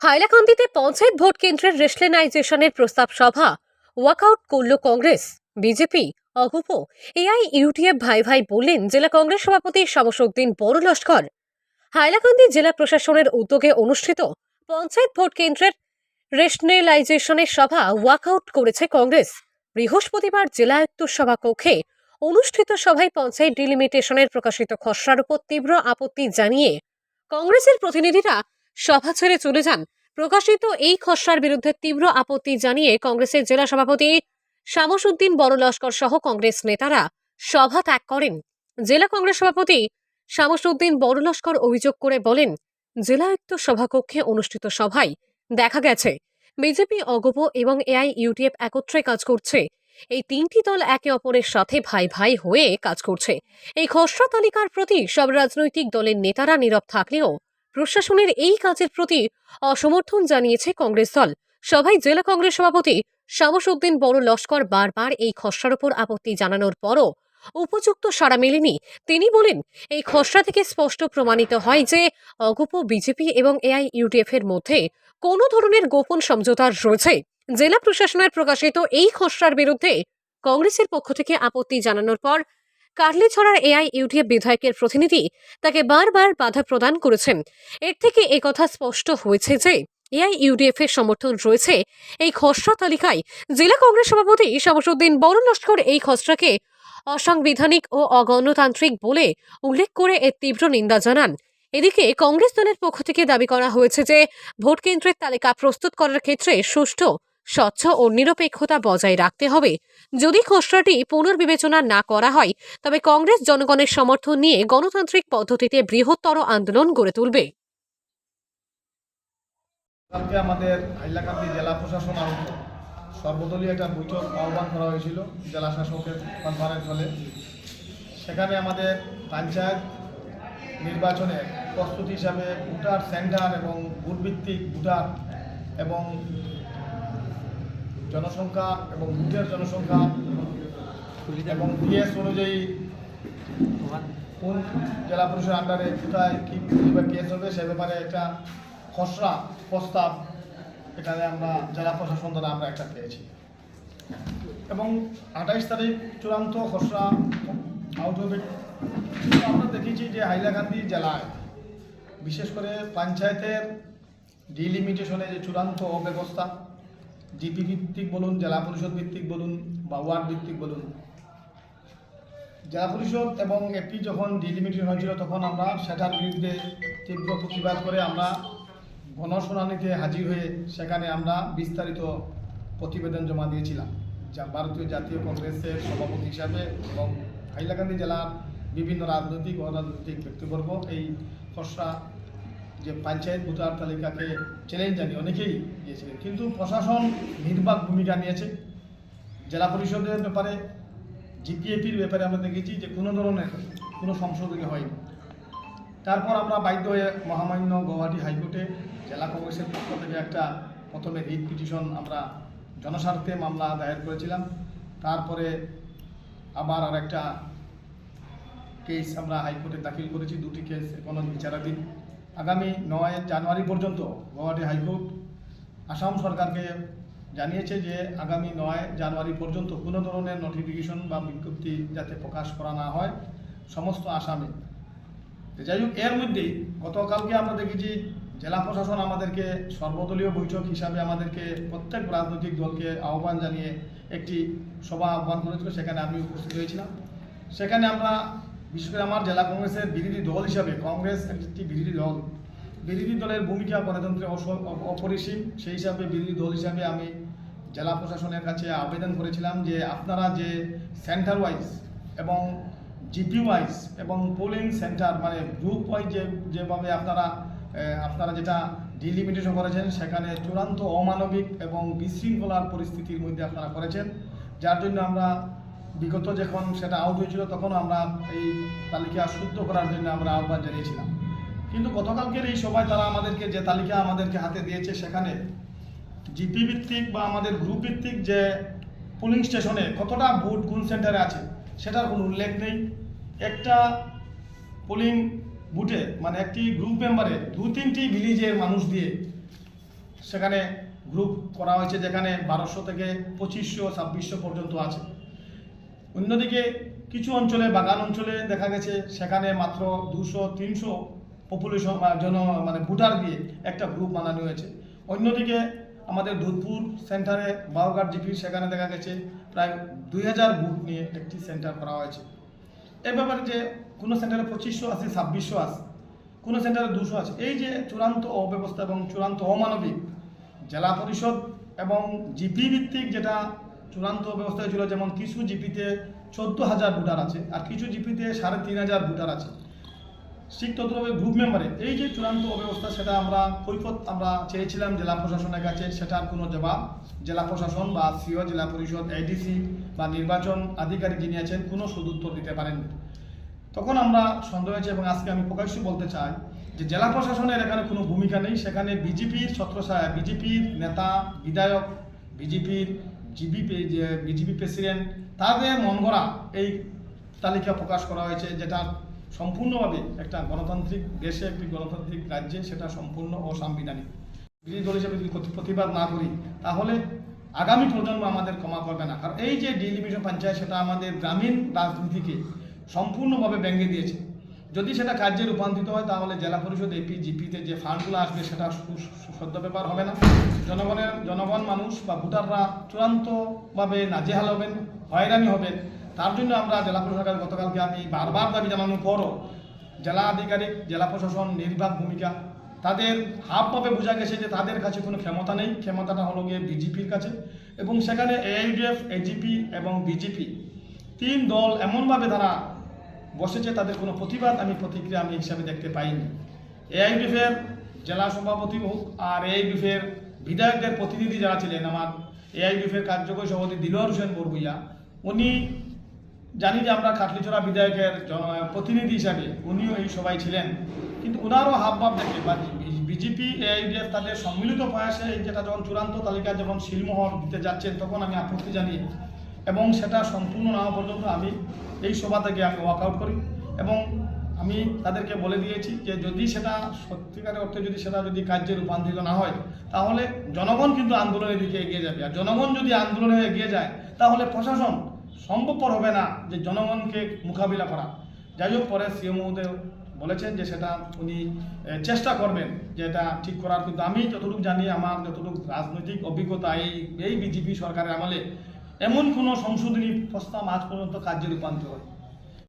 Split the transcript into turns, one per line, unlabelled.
হাইলাকান্দিতে panchayat vote কেন্দ্রের রেশলেনাইজেশনের প্রস্তাব সভা। ওয়াকআউট করল কংগ্রেস। বিজেপি অগুপ এআই, ইউটিএফ ভাই ভাই বললেন, জেলা কংগ্রেস সভাপতি শামসুদ্দিন বড় লস্কর হাইলাকান্দি জেলা প্রশাসনের উদ্যোগে অনুষ্ঠিত পঞ্চায়েত ভোট কেন্দ্রের রেশনেলাইজেশনের সভা ওয়াকআউট করেছে কংগ্রেস। বৃহস্পতিবার জেলায়ুক্ত সভা কক্ষে অনুষ্ঠিত সভায় পঞ্চায়েত ডিলিমিটেশনের প্রকাশিত খসড়ার উপর তীব্র আপত্তি জানিয়ে কংগ্রেসের প্রতিনিধিরা সভা ছেড়ে চলে যান। প্রকাশিত এই খসড়ার বিরুদ্ধে তীব্র আপত্তি জানিয়ে কংগ্রেসের জেলা সভাপতি শামসুদ্দিন বড় লস্কর সহ কংগ্রেস নেতারা সভা ত্যাগ করেন। জেলা কংগ্রেস সভাপতি শামসুদ্দিন বড় লস্কর অভিযোগ করে বলেন জেলায়ুক্ত সভাকক্ষে অনুষ্ঠিত সভায় দেখা গেছে, বিজেপি, অগপ এবং এআই, ইউটিএফ একত্রে কাজ করছে। এই তিনটি দল একে অপরের সাথে ভাই ভাই হয়ে কাজ করছে। এই খসড়া তালিকার প্রতি সব রাজনৈতিক দলের নেতারা নীরব থাকলেও প্রশাসনের এই কাজের প্রতি অসমর্থন জানিয়েছে কংগ্রেস দল। সভায় জেলা কংগ্রেস সভাপতি শামসুদ্দিন বড় লস্কর বারবার এই খসড়ার ওপর আপত্তি জানানোর পরও উপযুক্ত সাড়া মেলেনি। তিনি বলেন, এই খসড়া থেকে স্পষ্ট প্রমাণিত হয় যে, অগপ বিজেপি এবং এআই ইউডিএফ এর মধ্যে কোনো ধরনের গোপন সমঝোতা রয়েছে। জেলা প্রশাসনের প্রকাশিত এই খসড়ার বিরুদ্ধে কংগ্রেসের পক্ষ থেকে আপত্তি জানানোর পর কার্লিছড়ার এআই ইউডিএফ বিধায়কের প্রতিনিধি তাকে বারবার বাধা প্রদান করেছেন। এর থেকে একথা স্পষ্ট হয়েছে যে, এআই ইউডিএফ এর সমর্থন রয়েছে এই খসড়া তালিকায়। জেলা কংগ্রেস সভাপতি শামসুদ্দিন বড় লস্কর এই খসড়াকে অসাংবিধানিক ও অগণতান্ত্রিক বলে উল্লেখ করে এর তীব্র নিন্দা জানান। এদিকে কংগ্রেস দলের পক্ষ থেকে দাবি করা হয়েছে যে ভোট কেন্দ্রের তালিকা প্রস্তুত করার ক্ষেত্রে সুষ্ঠু স্বচ্ছ ও নিরপেক্ষতা বজায় রাখতে হবে। যদি খসড়াটি পুনর্বিবেচনা না করা হয়, তবে কংগ্রেস জনগণের সমর্থন নিয়ে গণতান্ত্রিক পদ্ধতিতে বৃহত্তর আন্দোলন গড়ে তুলবে।
আমাদের হাইলাকান্দি জেলা প্রশাসন সর্বদলীয় একটা বৈঠক আহ্বান করা হয়েছিল জেলা শাসকের কনফারেন্স হলে। সেখানে আমাদের পঞ্চায়েত নির্বাচনে প্রস্তুতি হিসাবে ভোটার সেন্টার এবং বুথভিত্তিক ভোটার এবং জনসংখ্যা এবং বুথের জনসংখ্যা এবং পিএস অনুযায়ী কোন জেলা পরিষদের আন্ডারে কোথায় কী কেস হবে সে ব্যাপারে একটা খসড়া প্রস্তাব এখানে আমরা জেলা প্রশাসন দ্বারা আমরা একটা পেয়েছি। এবং আঠাইশ তারিখ চূড়ান্ত খসড়া আউট হবে। আমরা দেখেছি যে হাইলাকান্দি জেলায় বিশেষ করে পঞ্চায়েতের ডিলিমিটেশনে যে চূড়ান্ত অব্যবস্থা জিপি ভিত্তিক বলুন, জেলা পরিষদ ভিত্তিক বলুন বা ওয়ার্ড ভিত্তিক বলুন। জেলা পরিষদ এবং এপি যখন ডিলিমিটেশন হয়েছিল তখন আমরা সেটার বিরুদ্ধে তীব্র প্রতিবাদ করে আমরা গণশুনানিতে হাজির হয়ে সেখানে আমরা বিস্তারিত প্রতিবেদন জমা দিয়েছিলাম। যা ভারতীয় জাতীয় কংগ্রেসের সভাপতি হিসাবে এবং হাইলাকান্দি জেলার বিভিন্ন রাজনৈতিক অরাজনৈতিক ব্যক্তিবর্গ এই খসড়া যে পঞ্চায়েত ভোটার তালিকাকে চ্যালেঞ্জ জানিয়ে অনেকেই দিয়েছিলেন। কিন্তু প্রশাসন নির্বাক ভূমিকা নিয়েছে। জেলা পরিষদের ব্যাপারে জিপিএপির ব্যাপারে আমরা দেখেছি যে কোনো ধরনের কোনো সংশোধনী হয়নি। তারপর আমরা বাধ্য হয়ে মহামান্য গৌহাটি হাইকোর্টে জেলা কংগ্রেসের পক্ষ থেকে একটা প্রথমে রিট পিটিশন আমরা জনস্বার্থে মামলা দায়ের করেছিলাম। তারপরে আবার আর একটা কেস আমরা হাইকোর্টে দাখিল করেছি। দুটি কেস এখনও বিচারাধীন। আগামী নয় জানুয়ারি পর্যন্ত গৌহাটি হাইকোর্ট, আসাম সরকারকে জানিয়েছে যে আগামী নয় জানুয়ারি পর্যন্ত কোনো ধরনের নোটিফিকেশন বা বিজ্ঞপ্তি যাতে প্রকাশ করা না হয়, সমস্ত আসামে। যাই হোক, এর মধ্যেই গতকালকে আমরা দেখেছি জেলা প্রশাসন আমাদেরকে সর্বদলীয় বৈঠক হিসাবে আমাদেরকে প্রত্যেক রাজনৈতিক দলকে আহ্বান জানিয়ে একটি সভা আহ্বান করেছিল, সেখানে আমি উপস্থিত হয়েছিলাম। সেখানে আমরা বিশেষ করে আমার জেলা কংগ্রেসের বিরোধী দল হিসাবে কংগ্রেস একটি বিরোধী দল। বিরোধী দলের ভূমিকা গণতন্ত্রে অপরিসীম, সেই হিসাবে বিরোধী দল হিসাবে আমি জেলা প্রশাসনের কাছে আবেদন করেছিলাম যে আপনারা যে সেন্টার ওয়াইজ এবং জিপি ওয়াইজ এবং পোলিং সেন্টার মানে গ্রুপ ওয়াইজ যে যেভাবে আপনারা আপনারা যেটা ডিলিমিটেশন করেছেন, সেখানে চূড়ান্ত অমানবিক এবং বিশৃঙ্খলার পরিস্থিতির মধ্যে আপনারা করেছেন। যার জন্য আমরা বিগত যখন সেটা আউট হয়েছিল, তখন আমরা এই তালিকা শুদ্ধ করার জন্য আমরা আহ্বান জানিয়েছিলাম। কিন্তু গতকালকের এই সভায় তারা আমাদেরকে যে তালিকা আমাদেরকে হাতে দিয়েছে, সেখানে জিপি ভিত্তিক বা আমাদের গ্রুপ ভিত্তিক যে পুলিং স্টেশনে কতটা বুথ কোন সেন্টারে আছে, সেটার কোনো উল্লেখ নেই। একটা পুলিং বুটে মানে একটি গ্রুপ মেম্বারে দু তিনটি ভিলেজের মানুষ দিয়ে সেখানে গ্রুপ করা হয়েছে, যেখানে বারোশো থেকে পঁচিশশো, ছাব্বিশশো পর্যন্ত আছে। অন্যদিকে কিছু অঞ্চলে, বাগান অঞ্চলে দেখা গেছে, সেখানে মাত্র দুশো, তিনশো পপুলেশন জন মানে ভোটার দিয়ে একটা গ্রুপ বানানো হয়েছে। অন্যদিকে আমাদের দুধপুর সেন্টারে বাউঘাট জিপি, সেখানে দেখা গেছে প্রায় দুই হাজার বুথ নিয়ে একটি সেন্টার করা হয়েছে। এ ব্যাপারে যে কোনো সেন্টারে পঁচিশশো আছে, ছাব্বিশশো আছে, কোনো সেন্টারে দুশো আছে, এই যে চূড়ান্ত অব্যবস্থা এবং চূড়ান্ত অমানবিক জেলা পরিষদ এবং জিপি ভিত্তিক যেটা চূড়ান্ত ব্যবস্থা ছিল যেমন কিছু জিপিতে চোদ্দ হাজার ভোটার আছে আর কিছু জিপিতে সাড়ে তিন হাজার ভোটার আছে। ঠিক ততভাবে গ্রুপ মেম্বারে এই যে চূড়ান্ত অব্যবস্থা সেটা আমরা কৈফত আমরা চেয়েছিলাম জেলা প্রশাসনের কাছে সেটার কোনো জবাব জেলা প্রশাসন বা সিও, জেলা পরিষদ এডিসি বা নির্বাচন আধিকারিক যিনি আছেন, কোনো সদুত্তর দিতে পারেননি। তখন আমরা সন্দেহ হয়েছে এবং আজকে আমি প্রকাশ্যে বলতে চাই যে জেলা প্রশাসনের এখানে কোনো ভূমিকা নেই। সেখানে বিজেপির ছত্রছায়া, বিজেপির নেতা, বিধায়ক, বিজেপির জিবি যে বিজেপি প্রেসিডেন্ট, তাদের মন গড়া এই তালিকা প্রকাশ করা হয়েছে, যেটা সম্পূর্ণভাবে একটা গণতান্ত্রিক দেশে একটি গণতান্ত্রিক রাজ্যে সেটা সম্পূর্ণ অসাংবিধানিক। বিরোধী দল হিসেবে যদি প্রতি- প্রতিবাদ না করি, তাহলে আগামী প্রজন্ম আমাদের ক্ষমা করবে না। কারণ এই যে ডিলিমিশন পঞ্চায়েত, সেটা আমাদের গ্রামীণ রাজনীতিকে সম্পূর্ণভাবে ব্যঙ্গে দিয়েছে। যদি সেটা কার্যে রূপান্তরিত হয়, তাহলে জেলা পরিষদ এপি জিপিতে যে ফান্ডগুলো আসবে, সেটা সদ্য ব্যাপার হবে না। জনগণের, জনগণ মানুষ বা ভোটাররা চূড়ান্তভাবে নাজেহাল হবেন, হয়রানি হবেন। তার জন্য আমরা জেলা প্রশাসনের গতকালকে আমি বারবার দাবি জানানোর পরও জেলা আধিকারিক, জেলা প্রশাসন নির্বাক ভূমিকা, তাদের হাবভাবে বোঝা গেছে যে তাদের কাছে কোনো ক্ষমতা নেই। ক্ষমতাটা হলো গিয়ে বিজেপির কাছে এবং সেখানে এআইডিএফ এজিপি এবং বিজেপি তিন দল এমনভাবে তারা বসেছে, তাদের কোনো প্রতিবাদ আমি প্রতিক্রিয়া আমি হিসাবে দেখতে পাইনি। এআইডিএফের জেলা সভাপতি হোক আর এআইডিএফের বিধায়কদের প্রতিনিধি যারা ছিলেন, আমার এআইডিএফের কার্যকরী সভাপতি দিলওয়ার হোসেন বরগুইয়া, উনি জানি যে আমরা কাটলিচড়া বিধায়কের প্রতিনিধি হিসাবে উনিও এই সবাই ছিলেন। কিন্তু ওনারও হাবভাব দেখে বা বিজেপি এআইডিএফ তাদের সম্মিলিত প্রয়াসে যেটা যখন চূড়ান্ত তালিকা যখন শিলমোহর দিতে যাচ্ছেন, তখন আমি আপত্তি জানিয়ে এবং সেটা সম্পূর্ণ না পর্যন্ত আমি এই সভা থেকে আমি ওয়াক আউট করি এবং আমি তাদেরকে বলে দিয়েছি যে যদি সেটা সত্যিকারের অর্থে যদি সেটা যদি কার্যে রূপান্তরিত না হয়, তাহলে জনগণ কিন্তু আন্দোলনের দিকে এগিয়ে যাবে। আর জনগণ যদি আন্দোলনে এগিয়ে যায়, তাহলে প্রশাসন সম্ভবপর হবে না যে জনগণকে মোকাবিলা করা। যাই হোক, পরে সিএম মহোদয় বলেছেন যে সেটা উনি চেষ্টা করবেন যে এটা ঠিক করার। কিন্তু আমি যতটুকু জানি, আমার যতটুকু রাজনৈতিক অভিজ্ঞতা এই এই বিজেপি সরকারের আমলে এমন কোনো সংশোধনী প্রস্তাব আজ পর্যন্ত কার্যে রূপান্তর হয়